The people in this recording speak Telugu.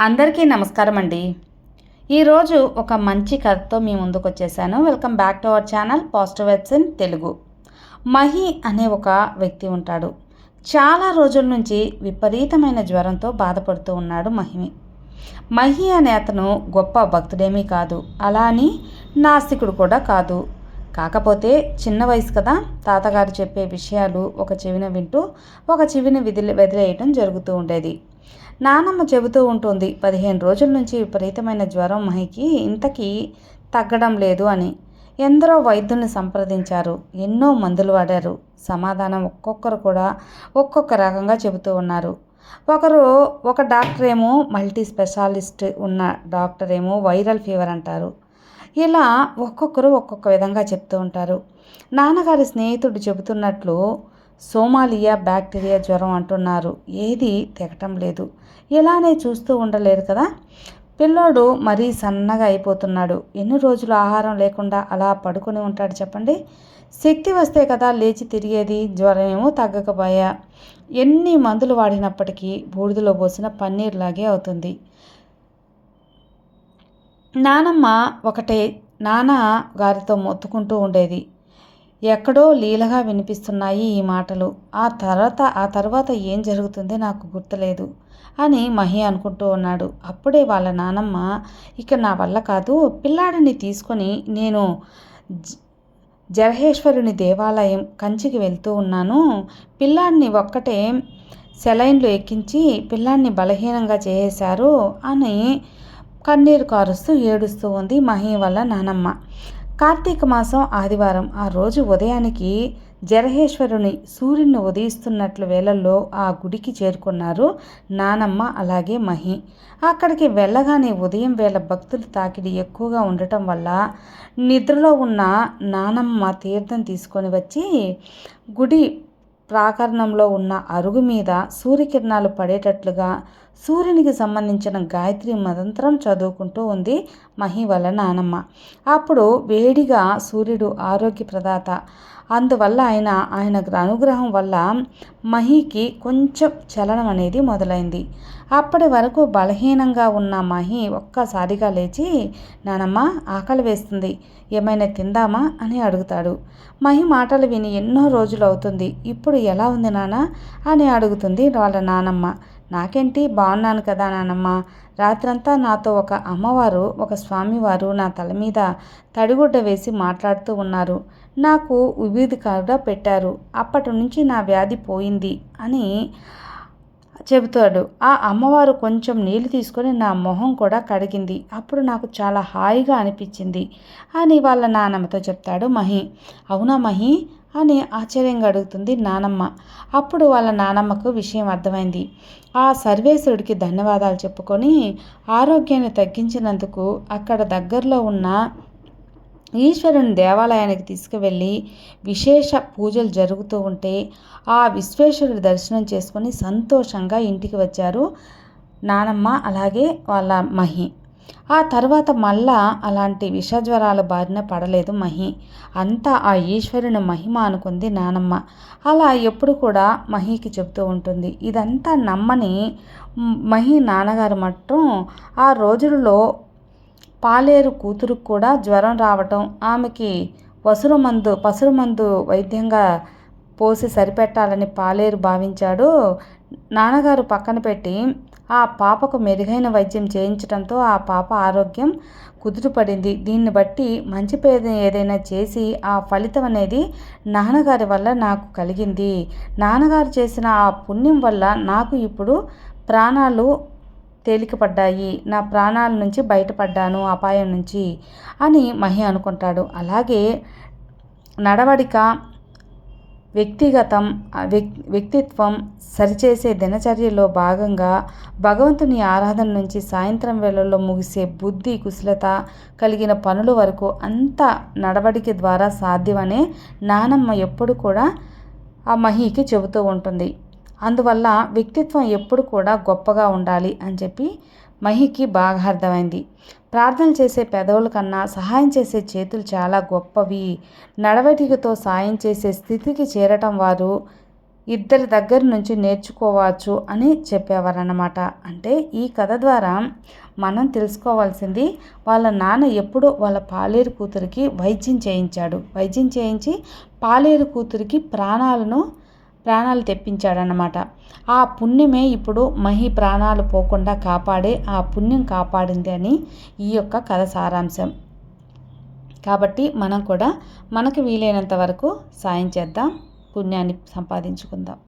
అందరికీ నమస్కారం అండి. ఈరోజు ఒక మంచి కథతో మీ ముందుకు వచ్చేసాను welcome back to our channel positive vibes in Telugu. Mahi అనే ఒక వ్యక్తి ఉంటాడు. చాలా రోజుల నుంచి విపరీతమైన జ్వరంతో బాధపడుతూ ఉన్నాడు మహిమి. మహి అనే అతను గొప్ప భక్తుడేమీ కాదు. అలా అని నాస్తికుడు కూడా కాదు. కాకపోతే చిన్న వయసు కదా. తాతగారు చెప్పే విషయాలు ఒక చెవిన వింటూ ఒక చెవిన విదిలి వదిలేయటం జరుగుతూ ఉండేది. నానమ్మ చెబుతూ ఉంటుంది పదిహేను రోజుల నుంచి విపరీతమైన జ్వరం మహికి ఇంతకీ తగ్గడం లేదు అని. ఎందరో వైద్యుల్ని సంప్రదించారు ఎన్నో మందులు వాడారు. సమాధానం ఒక్కొక్కరు కూడా ఒక్కొక్క రకంగా చెబుతూ ఉన్నారు. ఒకరు ఒక డాక్టర్ ఏమో మల్టీ స్పెషాలిస్ట్ ఉన్న డాక్టర్ ఏమో వైరల్ ఫీవర్ అంటారు. ఇలా ఒక్కొక్కరు ఒక్కొక్క విధంగా చెప్తూ ఉంటారు. నాన్నగారి స్నేహితుడు చెబుతున్నట్లు సోమాలియా బ్యాక్టీరియా జ్వరం అంటున్నారు. ఏది తెగటం లేదు. ఇలానే చూస్తూ ఉండలేరు కదా. పిల్లోడు మరీ సన్నగా అయిపోతున్నాడు. ఎన్ని రోజులు ఆహారం లేకుండా అలా పడుకొని ఉంటాడు చెప్పండి? శక్తి వస్తే కదా లేచి తిరిగేది జ్వరం ఏమో తగ్గకపోయా. ఎన్ని మందులు వాడినప్పటికీ బూడిదలో పోసిన పన్నీర్ లాగే అవుతుంది. నానమ్మ ఒకటే నాన్న గారితో మొత్తుకుంటూ ఉండేది. ఎక్కడో లీలగా వినిపిస్తున్నాయి ఈ మాటలు. ఆ తర్వాత ఆ తర్వాత ఏం జరుగుతుంది నాకు గుర్తులేదు అని మహి అనుకుంటూ ఉన్నాడు. అప్పుడే వాళ్ళ నానమ్మ ఇక నా వల్ల కాదు పిల్లాడిని తీసుకొని నేను జరహేశ్వరుని దేవాలయం కంచికి వెళ్తూ ఉన్నాను. పిల్లాడిని ఒక్కటే సెలైన్లు ఎక్కించి పిల్లాడిని బలహీనంగా చేసేశారు అని కన్నీరు కారుస్తూ ఏడుస్తూ ఉంది మహి వల్ల నానమ్మ. కార్తీక మాసం ఆదివారం. ఆ రోజు ఉదయానికి జరహేశ్వరుని సూర్యుని ఉదయిస్తున్నట్లు వేళల్లో ఆ గుడికి చేరుకున్నారు నానమ్మ అలాగే మహి. అక్కడికి వెళ్ళగానే ఉదయం వేళ భక్తులు తాకిడి ఎక్కువగా ఉండటం వల్ల నిద్రలో ఉన్న నానమ్మ తీర్థం తీసుకొని వచ్చి గుడి ప్రాకరణంలో ఉన్న అరుగు మీద సూర్యకిరణాలు పడేటట్లుగా సూర్యునికి సంబంధించిన గాయత్రి మంత్రం చదువుకుంటూ ఉంది మహి వల్ల నానమ్మ. అప్పుడు వేడిగా సూర్యుడు ఆరోగ్య ప్రదాత అందువల్ల ఆయన ఆయన అనుగ్రహం వల్ల మహికి కొంచెం చలనం అనేది మొదలైంది. అప్పటి వరకు బలహీనంగా ఉన్న మహి ఒక్కసారిగా లేచి నానమ్మ ఆకలి వేస్తుంది. ఏమైనా తిందామా? అని అడుగుతాడు. మహి మాటలు విని ఎన్నో రోజులు అవుతుంది. ఇప్పుడు ఎలా ఉంది నాన్న అని అడుగుతుంది వాళ్ళ నానమ్మ. నాకేంటి? బాగున్నాను కదా నానమ్మ. రాత్రంతా నాతో ఒక అమ్మవారు ఒక స్వామివారు నా తల మీద తడిగుడ్డ వేసి మాట్లాడుతూ ఉన్నారు. నాకు విభూది పెట్టారు. అప్పటి నుంచి నా వ్యాధి పోయింది అని చెబుతాడు. ఆ అమ్మవారు కొంచెం నీళ్ళు తీసుకొని నా మొహం కూడా కడిగింది. అప్పుడు నాకు చాలా హాయిగా అనిపించింది. అని వాళ్ళ నానమ్మతో చెప్తాడు మహి. అవునా మహి? అని ఆశ్చర్యంగా అడుగుతుంది నానమ్మ. అప్పుడు వాళ్ళ నానమ్మకు విషయం అర్థమైంది. ఆ సర్వేశ్వరుడికి ధన్యవాదాలు చెప్పుకొని ఆరోగ్యాన్ని తగ్గించినందుకు అక్కడ దగ్గరలో ఉన్న ఈశ్వరుని దేవాలయానికి తీసుకువెళ్ళి విశేష పూజలు జరుగుతూ ఉంటే ఆ విశ్వేశ్వరుడి దర్శనం చేసుకొని సంతోషంగా ఇంటికి వచ్చారు నానమ్మ అలాగే వాళ్ళ మహి. ఆ తర్వాత మళ్ళా అలాంటి విషజ్వరాల బారిన పడలేదు మహి. అంతా ఆ ఈశ్వరుని మహిమ అనుకుంది నానమ్మ. అలా ఎప్పుడు కూడా మహికి చెబుతూ ఉంటుంది. ఇదంతా నమ్మని మహి నాన్నగారు మట్టం ఆ రోజులలో పాలేరు కూతురుకు కూడా జ్వరం రావటం ఆమెకి పసురు మందు పసురు మందు వైద్యంగా పోసి సరిపెట్టాలని పాలేరు భావించాడు నాన్నగారు పక్కన పెట్టి ఆ పాపకు మెరుగైన వైద్యం చేయించడంతో ఆ పాప ఆరోగ్యం కుదుటపడింది. దీన్ని బట్టి మంచి పేద ఏదైనా చేసి ఆ ఫలితం అనేది నాన్నగారి వల్ల నాకు కలిగింది. నాన్నగారు చేసిన ఆ పుణ్యం వల్ల నాకు ఇప్పుడు ప్రాణాలు తేలికపడ్డాయి. నా ప్రాణాల నుంచి బయటపడ్డాను అపాయం నుంచి అని మహి అనుకుంటాడు. అలాగే నడవడిక వ్యక్తిగతం వ్యక్తిత్వం సరిచేసే దినచర్యలో భాగంగా భగవంతుని ఆరాధన నుంచి సాయంత్రం వేళల్లో ముగిసే బుద్ధి కుశలత కలిగిన పనుల వరకు అంత నడవడిక ద్వారా సాధ్యమనే నానమ్మ ఎప్పుడు కూడా ఆ మహికి చెబుతూ ఉంటుంది. అందువల్ల వ్యక్తిత్వం ఎప్పుడు కూడా గొప్పగా ఉండాలి అని చెప్పి మహికి బాగా అర్థమైంది. ప్రార్థన చేసే పెదవుల కన్నా సహాయం చేసే చేతులు చాలా గొప్పవి. నడవడికతో సాయం చేసే స్థితికి చేరటం వారు ఇద్దరి దగ్గర నుంచి నేర్చుకోవచ్చు అని చెప్పేవారన్నమాట. అంటే ఈ కథ ద్వారా మనం తెలుసుకోవాల్సింది వాళ్ళ నాన్న ఎప్పుడో వాళ్ళ పాలేరు కూతురికి వైద్యం చేయించాడు. వైద్యం చేయించి పాలేరు కూతురికి ప్రాణాలను ప్రాణాలు తెప్పించాడనమాట ఆ పుణ్యమే ఇప్పుడు మహి ప్రాణాలు పోకుండా కాపాడే ఆ పుణ్యం కాపాడింది అని ఈ యొక్క కథ సారాంశం. కాబట్టి మనం కూడా మనకు వీలైనంత వరకు సాయం చేద్దాం. పుణ్యాన్ని సంపాదించుకుందాం.